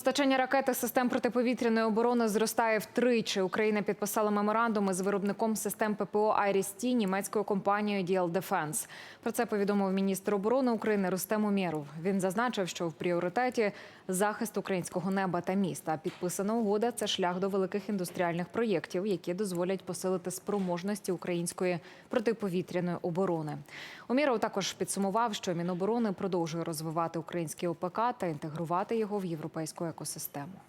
Постачання ракети систем протиповітряної оборони зростає втричі. Україна підписала меморандуми з виробником систем ППО «Айріс-Ті» німецькою компанією «Діал Дефенс». Про це повідомив міністр оборони України Рустем Умєров. Він зазначив, що в пріоритеті захист українського неба та міста. Підписана угода – це шлях до великих індустріальних проєктів, які дозволять посилити спроможності української протиповітряної оборони. Умєров також підсумував, що Міноборони продовжує розвивати український ОПК та інтегрувати його в європейську екосистему.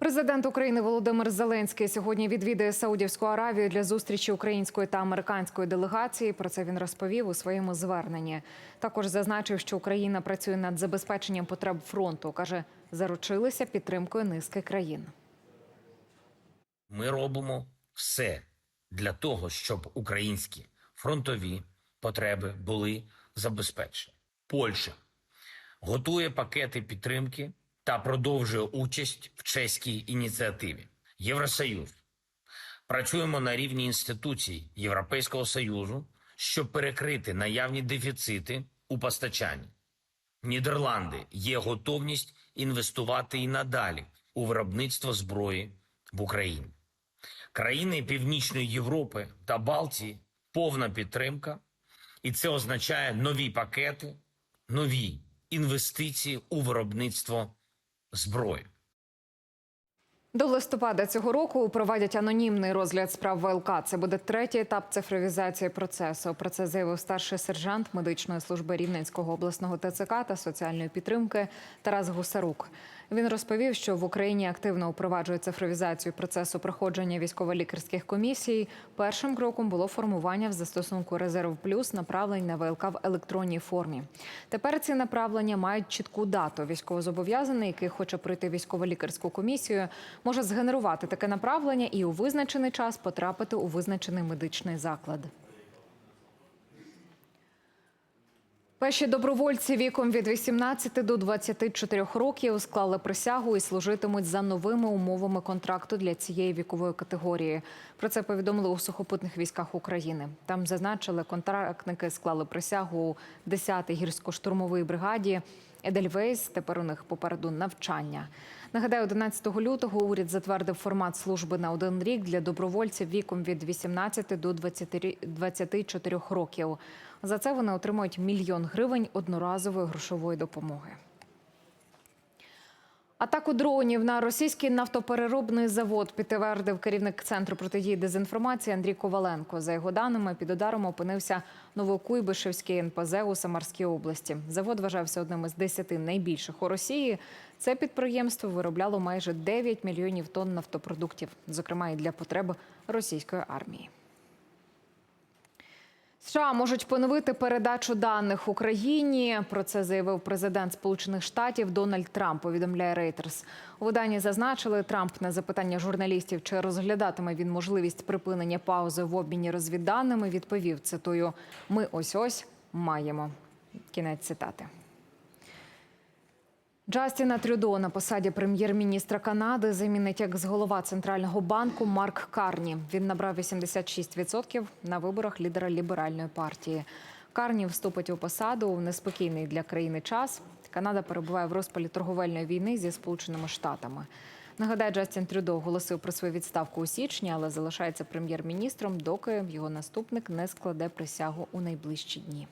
Президент України Володимир Зеленський сьогодні відвідає Саудівську Аравію для зустрічі української та американської делегації. Про це він розповів у своєму зверненні. Також зазначив, що Україна працює над забезпеченням потреб фронту. каже, заручилися підтримкою низки країн. Ми робимо все для того, щоб українські фронтові потреби були забезпечені. Польща готує пакети підтримки та продовжує участь в чеській ініціативі. Євросоюз. Працюємо на рівні інституцій Європейського Союзу, щоб перекрити наявні дефіцити у постачанні. Нідерланди є готовність інвестувати і надалі у виробництво зброї в Україні. Країни Північної Європи та Балтії повна підтримка, і це означає нові пакети, нові інвестиції у виробництво зброї. До листопада цього року проводять анонімний розгляд справ ВЛК. Це буде третій етап цифровізації процесу. Про це заявив старший сержант медичної служби Рівненського обласного ТЦК та соціальної підтримки Тарас Гусарук. Він розповів, що в Україні активно впроваджують цифровізацію процесу проходження військово-лікарських комісій. Першим кроком було формування в застосунку Резерв Плюс направлень на ВЛК в електронній формі. Тепер ці направлення мають чітку дату. Військовозобов'язаний, який хоче пройти військово-лікарську комісію, може згенерувати таке направлення і у визначений час потрапити у визначений медичний заклад. Перші добровольці віком від 18 до 24 років склали присягу і служитимуть за новими умовами контракту для цієї вікової категорії. Про це повідомили у сухопутних військах України. Там зазначили, контрактники склали присягу у 10-й гірсько-штурмовій бригаді. Едельвейс тепер у них попереду навчання. Нагадаю, 11 лютого уряд затвердив формат служби на один рік для добровольців віком від 18 до 20 24 років. За це вони отримують мільйон гривень одноразової грошової допомоги. Атаку дронів на російський нафтопереробний завод підтвердив керівник центру протидії дезінформації Андрій Коваленко. За його даними, під ударом опинився Новокуйбишевський НПЗ у Самарській області. Завод вважався одним із десяти найбільших у Росії. Це підприємство виробляло майже 9 мільйонів тонн нафтопродуктів, зокрема і для потреб російської армії. США можуть поновити передачу даних Україні. Про це заявив президент Сполучених Штатів Дональд Трамп. Повідомляє Reuters. У виданні зазначили Трамп на запитання журналістів, чи розглядатиме він можливість припинення паузи в обміні розвідданими. Відповів цитую: Ми ось ось маємо. Кінець цитати. Джастіна Трюдо на посаді прем'єр-міністра Канади замінить екс-голова центрального банку Марк Карні. Він набрав 86% на виборах лідера ліберальної партії. Карні вступить у посаду у неспокійний для країни час. Канада перебуває в розпалі торговельної війни зі Сполученими Штатами. Нагадаю, Джастін Трюдо оголосив про свою відставку у січні, але залишається прем'єр-міністром, доки його наступник не складе присягу у найближчі дні.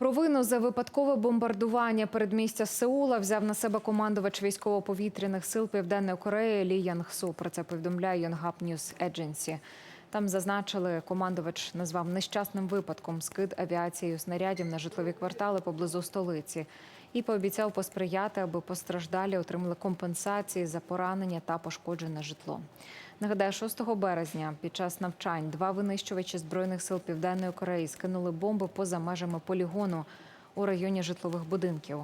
Провину за випадкове бомбардування передмістя Сеула взяв на себе командувач військово-повітряних сил Південної Кореї Лі Янг Су. Про це повідомляє Yonhap News Agency. Там зазначили, командувач назвав нещасним випадком скид авіацією снарядів на житлові квартали поблизу столиці і пообіцяв посприяти, аби постраждалі отримали компенсації за поранення та пошкоджене житло. Нагадаю, 6 березня під час навчань два винищувачі збройних сил Південної Кореї скинули бомби поза межами полігону у районі житлових будинків.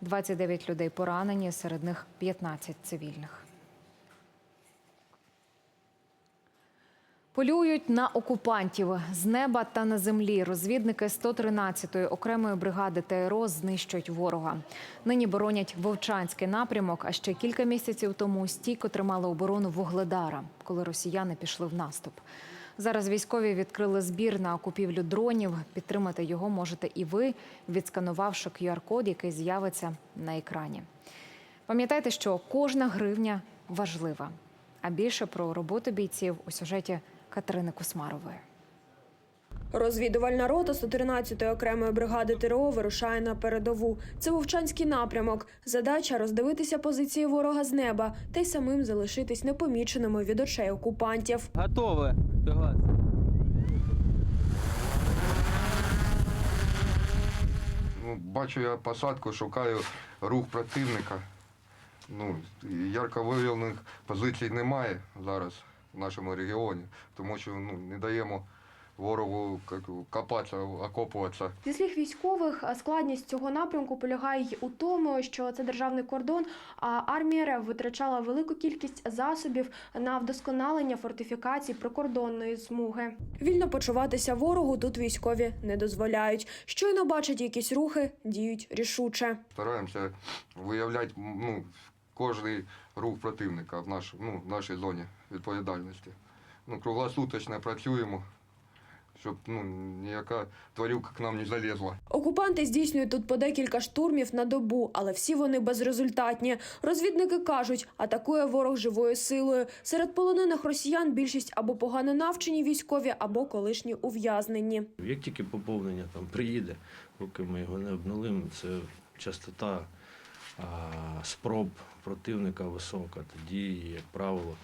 29 людей поранені, серед них 15 цивільних. Полюють на окупантів з неба та на землі. Розвідники 113-ї окремої бригади ТРО знищують ворога. Нині боронять Вовчанський напрямок. А ще кілька місяців тому стійко тримали оборону Вугледара, коли росіяни пішли в наступ. Зараз військові відкрили збір на купівлю дронів. Підтримати його можете і ви, відсканувавши QR-код, який з'явиться на екрані. Пам'ятайте, що кожна гривня важлива. А більше про роботу бійців у сюжеті Катерини Кусмарової. Розвідувальна рота 113-ї окремої бригади ТРО вирушає на передову. Це Вовчанський напрямок. Задача роздивитися позиції ворога з неба та й самим залишитись непоміченими від очей окупантів. Готове. Ну, бачу я посадку, шукаю рух противника. Ну, ярко виявлених позицій немає зараз в нашому регіоні, тому що ну, не даємо ворогу копатися, окопуватися. Зі слів військових, складність цього напрямку полягає й у тому, що це державний кордон, а армія РФ витрачала велику кількість засобів на вдосконалення фортифікацій прикордонної смуги. Вільно почуватися ворогу тут військові не дозволяють. Щойно бачать якісь рухи, діють рішуче. Стараємося виявляти ну, кожний рух противника в, наш, ну, в нашій зоні відповідальності. Ну, круглосуточно працюємо, щоб ну, ніяка тварюка к нам не залізла. Окупанти здійснюють тут по декілька штурмів на добу, але всі вони безрезультатні. Розвідники кажуть, атакує ворог живою силою. Серед полонених росіян більшість або погано навчені військові, або колишні ув'язнені. Як тільки поповнення там приїде, поки ми його не обнулимо, це частота а, спроб противника висока. Тоді, як правило,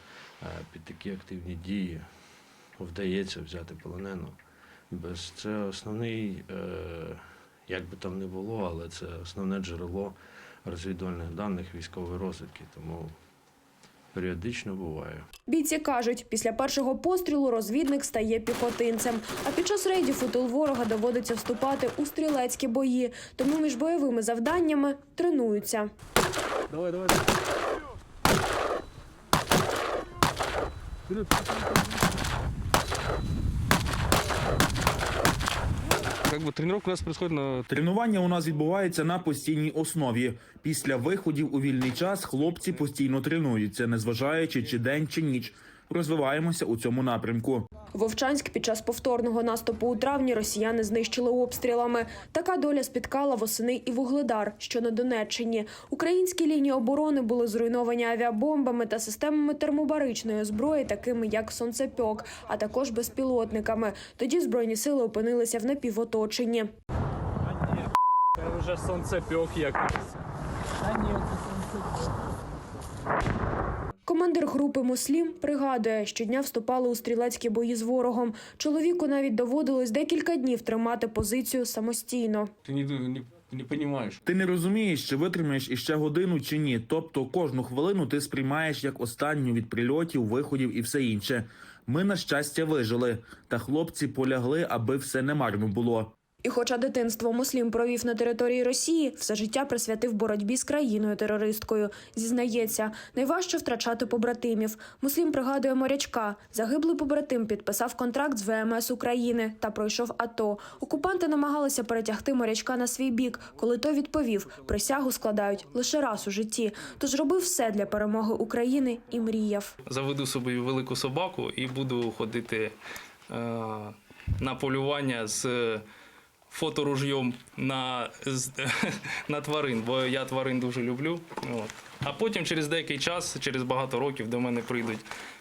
під такі активні дії вдається взяти полоненого. Без це основний, е, як би там не було, але це основне джерело розвідувальних даних військової розвідки. Тому періодично буває. Бійці кажуть, після першого пострілу розвідник стає піхотинцем. А під час рейдів у тил ворога доводиться вступати у стрілецькі бої. Тому між бойовими завданнями тренуються. Давай, давай. Тренировка у нас происходит на Тренування у нас відбувається на постійній основі. Після виходів у вільний час хлопці постійно тренуються, незважаючи чи день, чи ніч. Розвиваємося у цьому напрямку. Вовчанськ під час повторного наступу у травні росіяни знищили обстрілами. Така доля спіткала восени і Вугледар, що на Донеччині. Українські лінії оборони були зруйновані авіабомбами та системами термобаричної зброї, такими як сонцепьок, а також безпілотниками. Тоді збройні сили опинилися в напівоточенні. вже сонцепьок якийсь. Командир групи Муслім пригадує, щодня вступали у стрілецькі бої з ворогом. Чоловіку навіть доводилось декілька днів тримати позицію самостійно. Ти не, не, не розумієш. Ти не розумієш, чи витримаєш іще годину чи ні. Тобто кожну хвилину ти сприймаєш як останню від прильотів, виходів і все інше. Ми, на щастя, вижили, та хлопці полягли, аби все не марно було. І хоча дитинство Муслім провів на території Росії, все життя присвятив боротьбі з країною-терористкою. Зізнається, найважче втрачати побратимів. Муслім пригадує морячка. Загиблий побратим підписав контракт з ВМС України та пройшов АТО. Окупанти намагалися перетягти морячка на свій бік, коли той відповів, присягу складають лише раз у житті. Тож робив все для перемоги України і мріяв. заведу собі велику собаку і буду ходити е, на полювання з фоторужйом на, на тварин, бо я тварин дуже люблю. От. А потім через деякий час, через багато років до мене прийдуть.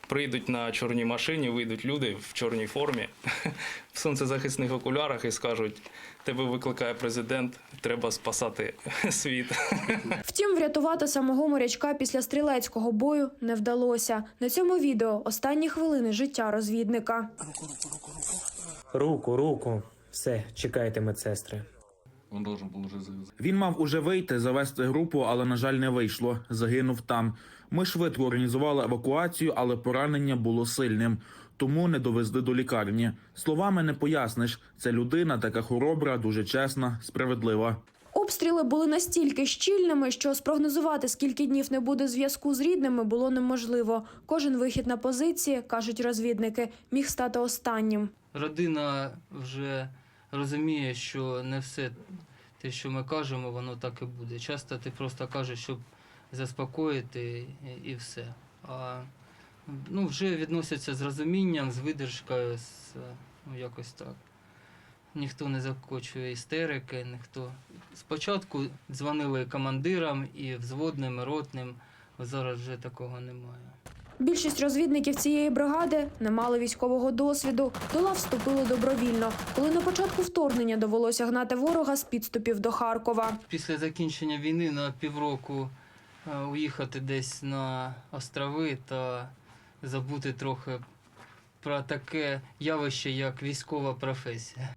Прийдуть на чорній машині, вийдуть люди в чорній формі, в сонцезахисних окулярах і скажуть: тебе викликає президент, треба спасати світ. Втім, врятувати самого морячка після стрілецького бою не вдалося. На цьому відео останні хвилини життя розвідника. Руку, руку. Все, чекайте, медсестри. Он должен был уже Він мав уже вийти, завести групу, але на жаль, не вийшло. Загинув там. Ми швидко організували евакуацію, але поранення було сильним, тому не довезли до лікарні. Словами не поясниш. Це людина така хоробра, дуже чесна, справедлива. Обстріли були настільки щільними, що спрогнозувати, скільки днів не буде зв'язку з рідними, було неможливо. Кожен вихід на позиції, кажуть розвідники, міг стати останнім. родина вже розуміє, що не все те, що ми кажемо, воно так і буде. Часто ти просто кажеш, щоб заспокоїти і- все. А ну, вже відносяться з розумінням, з видержкою, з, ну, якось так. Ніхто не закочує істерики, ніхто. Спочатку дзвонили командирам і взводним, і ротним, зараз вже такого немає. Більшість розвідників цієї бригади не мали військового досвіду. До лав вступили добровільно, коли на початку вторгнення довелося гнати ворога з підступів до Харкова. Після закінчення війни на півроку е, уїхати десь на острови та забути трохи про таке явище, як військова професія.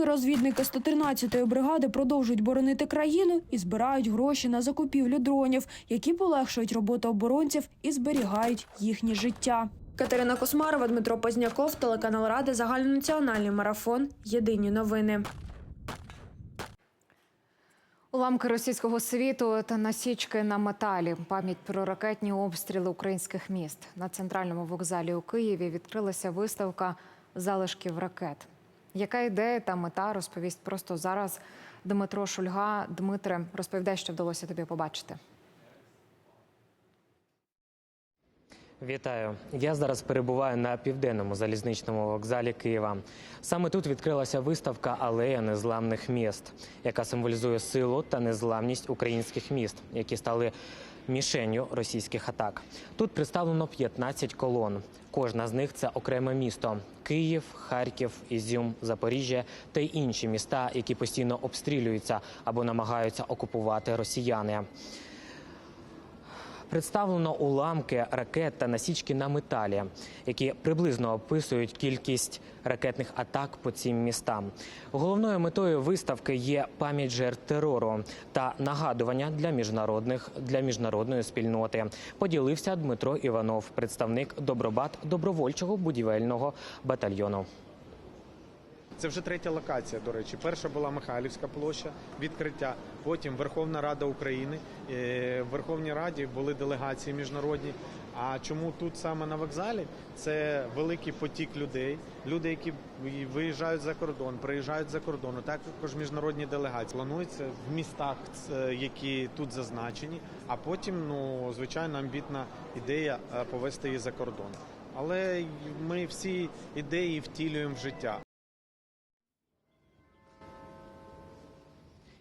Поки розвідники 113-ї бригади продовжують боронити країну і збирають гроші на закупівлю дронів, які полегшують роботу оборонців і зберігають їхнє життя. Катерина Космарова, Дмитро Позняков, телеканал Ради, загальнонаціональний марафон. Єдині новини. Уламки російського світу та насічки на металі. Пам'ять про ракетні обстріли українських міст. На центральному вокзалі у Києві відкрилася виставка залишків ракет. Яка ідея та мета розповість просто зараз Дмитро Шульга. Дмитре, розповідай, що вдалося тобі побачити. Вітаю! Я зараз перебуваю на південному залізничному вокзалі Києва. Саме тут відкрилася виставка Алея незламних міст, яка символізує силу та незламність українських міст, які стали мішенню російських атак. Тут представлено 15 колон. Кожна з них це окреме місто: Київ, Харків, Ізюм, Запоріжжя та й інші міста, які постійно обстрілюються або намагаються окупувати росіяни. Представлено уламки ракет та насічки на металі, які приблизно описують кількість ракетних атак по цим містам. Головною метою виставки є пам'ять жертв терору та нагадування для міжнародних для міжнародної спільноти. Поділився Дмитро Іванов, представник Добробат добровольчого будівельного батальйону. Це вже третя локація, до речі. Перша була Михайлівська площа, відкриття. Потім Верховна Рада України. Е, В Верховній Раді були делегації міжнародні. А чому тут саме на вокзалі? Це великий потік людей, люди, які виїжджають за кордон, приїжджають за кордон. Також міжнародні делегації планується в містах, е, які тут зазначені. А потім, ну звичайно, амбітна ідея е, повести її за кордон. Але ми всі ідеї втілюємо в життя.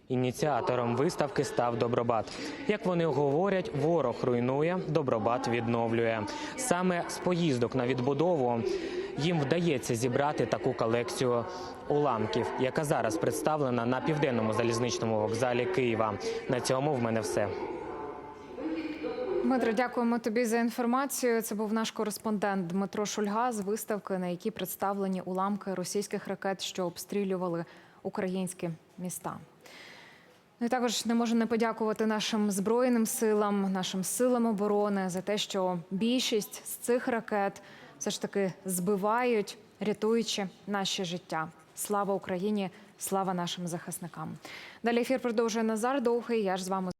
Ініціатором виставки став Добробат. Як вони говорять, ворог руйнує, Добробат відновлює. Саме з поїздок на відбудову їм вдається зібрати таку колекцію уламків, яка зараз представлена на південному залізничному вокзалі Києва. На цьому в мене все. Дмитро, дякуємо тобі за інформацію. Це був наш кореспондент Дмитро Шульга з виставки, на якій представлені уламки російських ракет, що обстрілювали українські міста. Ну і також не можу не подякувати нашим збройним силам, нашим силам оборони за те, що більшість з цих ракет все ж таки збивають, рятуючи наші життя. Слава Україні! Слава нашим захисникам! Далі ефір продовжує Назар Довгий. Я ж з вами.